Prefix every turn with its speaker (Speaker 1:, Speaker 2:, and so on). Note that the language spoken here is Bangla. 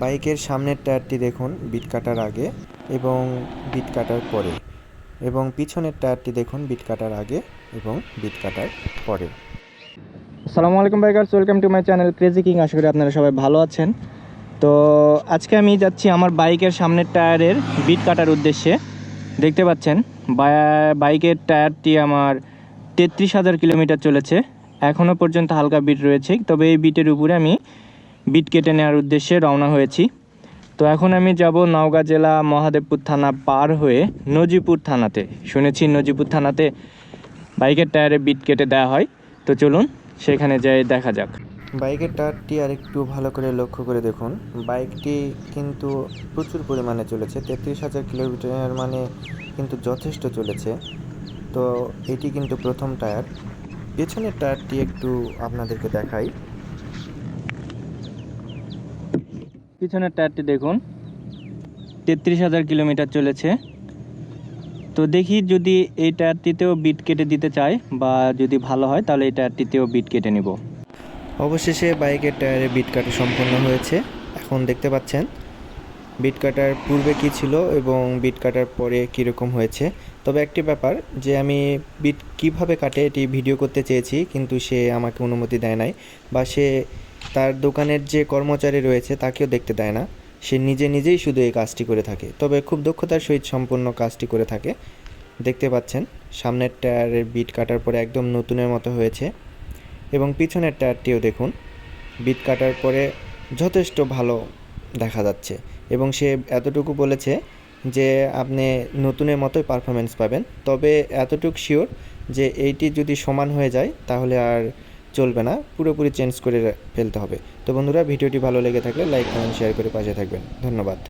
Speaker 1: বাইকের সামনের টায়ারটি দেখুন, বিট কাটার আগে এবং বিট কাটার পরে। এবং পিছনের টায়ারটি দেখুন, বিট কাটার আগে এবং বিট কাটার পরে।
Speaker 2: আসসালামু আলাইকুম bikers, welcome to my channel crazy king. আশা করি আপনারা সবাই ভালো আছেন। তো আজকে আমি যাচ্ছি আমার বাইকের সামনের টায়ারের বিট কাটার উদ্দেশ্যে। দেখতে পাচ্ছেন বাইকের টায়ারটি আমার তেত্রিশ হাজার কিলোমিটার চলেছে। এখনও পর্যন্ত হালকা বিট রয়েছে, তবে এই বিটের উপরে আমি বিট কেটে নেওয়ার উদ্দেশ্যে রওনা হয়েছি। তো এখন আমি যাব নওগাঁ জেলা মহাদেবপুর থানা পার হয়ে নজিপুর থানাতে। শুনেছি নজিপুর থানাতে বাইকের টায়ারে বিট কেটে দেওয়া হয়। তো চলুন, সেখানে যাই, দেখা যাক।
Speaker 1: বাইকের টায়ারটি আর একটু ভালো করে লক্ষ্য করে দেখুন। বাইকটি কিন্তু প্রচুর পরিমাণে চলেছে, তেত্রিশ হাজার কিলোমিটার মানে কিন্তু যথেষ্ট চলেছে। তো এটি কিন্তু প্রথম টায়ার। পেছনের টায়ারটি একটু আপনাদেরকে দেখাই।
Speaker 2: পিছনের টায়ারটি দেখুন। তেত্রিশ হাজার কিলোমিটার চলেছে। তো দেখি যদি এই টায়ারটিতেও বিট কেটে দিতে চায় বা যদি ভালো হয়, তাহলে এই টায়ারটিতেও বিট কেটে নিব।
Speaker 1: অবশেষে বাইকের টায়ারে বিট কাটা সম্পন্ন হয়েছে। এখন দেখতে পাচ্ছেন, বিট কাটার পূর্বে কী ছিল এবং বিট কাটার পরে কীরকম হয়েছে। তবে একটি ব্যাপার যে আমি বিট কীভাবে কাটে এটি ভিডিও করতে চেয়েছি, কিন্তু সে আমাকে অনুমতি দেয় নাই বা সে তার দোকানের যে কর্মচারী রয়েছে তাকেও দেখতে দেয় না। সে নিজে নিজেই শুধু এই কাজটি করে থাকে। তবে খুব দক্ষতার সহিত সম্পূর্ণ কাজটি করে থাকে। দেখতে পাচ্ছেন, সামনের টায়ারের বিট কাটার পরে একদম নতুনের মতো হয়েছে এবং পিছনের টায়ারটিও দেখুন, বিট কাটার পরে যথেষ্ট ভালো দেখা যাচ্ছে এবং সে এতটুকু বলেছে যে আপনি নতুনের মতোই পারফরমেন্স পাবেন। তবে এতটুকু শিওর যে এইটি যদি সমান হয়ে যায় তাহলে আর চলবে না, পুরোপুরি চেঞ্জ করে ফেলতে হবে। তো বন্ধুরা, ভিডিওটি ভালো লেগে থাকলে লাইক কমেন্ট শেয়ার করে পাশে থাকবেন। ধন্যবাদ।